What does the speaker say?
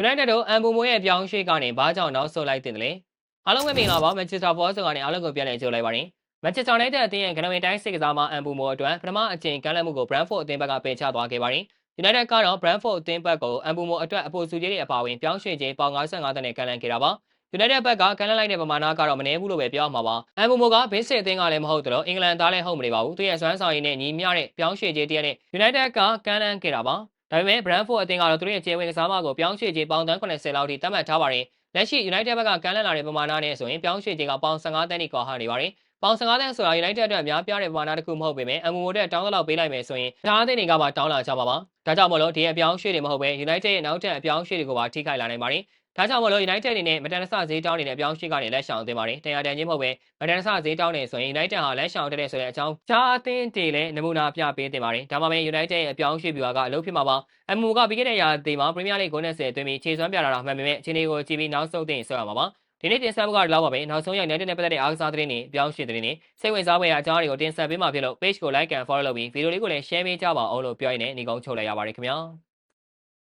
United တို့အမ်ဘူမိုရဲ့ပြောင်းရွှေ့ကနေဘာကြောင့်နောက်ဆုတ်လိုက်တင်တယ်လဲအားလုံးပဲမင်္ဂလာပါ Manchester Force ကနေအားလုံးကိုပြန်လည်ကြိုလိုက်ပါရစေ Manchester United အသင်းရဲ့ကနဝေတိုင်းစစ်ကစားမအမ်ဘူမိုအတွက်ပထမအကြိမ်ကမ်းလှမ်းမှုကို Brentford အသင်းဘက်ကပယ်ချသွားခဲ့ပါတယ် United ကတော့ Brentford အသင်းဘက်ကိုအမ်ဘူမိုအတွက်အပိုစုကြီးတွေအပါအဝင်ပြောင်းရွှေ့ခြင်းပေါင်55တန်းနဲ့ကမ်းလှမ်းခဲ့တာပါ United ဘက်ကကမ်းလှမ်းလိုက်တဲ့ပမာဏကတော့မနည်းဘူးလို့ပဲပြောရမှာပါအမ်ဘူမိုကဘေးစစ်အသင်းကလည်းမဟုတ်တော့အင်္ဂလန်သားလည်းဟုတ်မနေပါဘူးသူရဲ့စွမ်းဆောင်ရည်နဲ့ညီမျှတဲ့ပြောင်းရွှေ့ခြင်းတရက်နဲ့ United ကကမ်းလှမ်းခဲ့တာပါ ဒါပေမဲ့ Brentford အသင်းကတော့သူတို့ရဲ့ကျေဝင်ကစားမကိုပြောင်းရွှေ့ခြင်းပေါင်တန်း80လောက်ထိသတ်မှတ်ထားပါတယ်လက်ရှိ United ဘက်ကကမ်းလှမ်းလာတဲ့ပမာဏနဲ့ဆိုရင်ပြောင်းရွှေ့ခြင်းကပေါင်15တန်းထိကွာဟနေပါတယ် ပေါင်15တန်းဆိုတာ United အတွက်အများပြားတဲ့ပမာဏတစ်ခုမဟုတ်ပေမဲ့အမ်ဘူမိုတဲ့တောင်းတလောက်ပေးလိုက်မယ်ဆိုရင်ဒါအသင်းတွေကပါတောင်းလာကြပါပါဒါကြောင့်မလို့ဒီအပြောင်းရွှေ့တွေမဟုတ်ပဲ United ရဲ့နောက်ထပ်အပြောင်းရွှေ့တွေကိုပါထိခိုက်လာနိုင်ပါတယ်ဒါကြောင့်မလို့ United အနေနဲ့မတန်တဆဈေးတောင်းနေတဲ့အပြောင်းရွှေ့ကနေလက်ရှောင်သင့်ပါတယ်တရားတန်ချင်းမဟုတ်ပဲမတန်တဆဈေးတောင်းနေဆိုရင် United ဟာလက်ရှောင်တဲ့ဆိုတဲ့အကြောင်းကြားအသင်းတွေလည်းနမူနာပြပေးတင်ပါတယ်ဒါမှမဟုတ် United ရဲ့အပြောင်းရွှေ့ပြွာကအလုပ်ဖြစ်မှာပါအမ်ဘူကပြီးခဲ့တဲ့ရာသီမှာ Premier League 90အတွင်းပြီးခြေစွမ်းပြလာတာမှန်ပေမဲ့အချိန်တွေကိုကြည့်ပြီးနောက်ဆုံးသိရင်ဆွဲရမှာပါ ဒီနေ့တင်ဆက်မှုကတော့လောက်ပါပဲနောက်ဆုံးရိုက် United နဲ့ပတ်သက်တဲ့အားကစားသတင်းတွေအပြောင်းရွှေ့သတင်းတွေစိတ်ဝင်စားဖွယ်ရာအကြောင်းတွေကိုတင်ဆက်ပေးမှာဖြစ်လို့ page ကို like and follow လုပ်ပြီးဗီဒီယိုလေးကိုလည်း share ပေးကြပါအောင်လို့ပြောရင်းနဲ့ညီကုန်းချုပ်လိုက်ရပါတယ်ခင်ဗျာ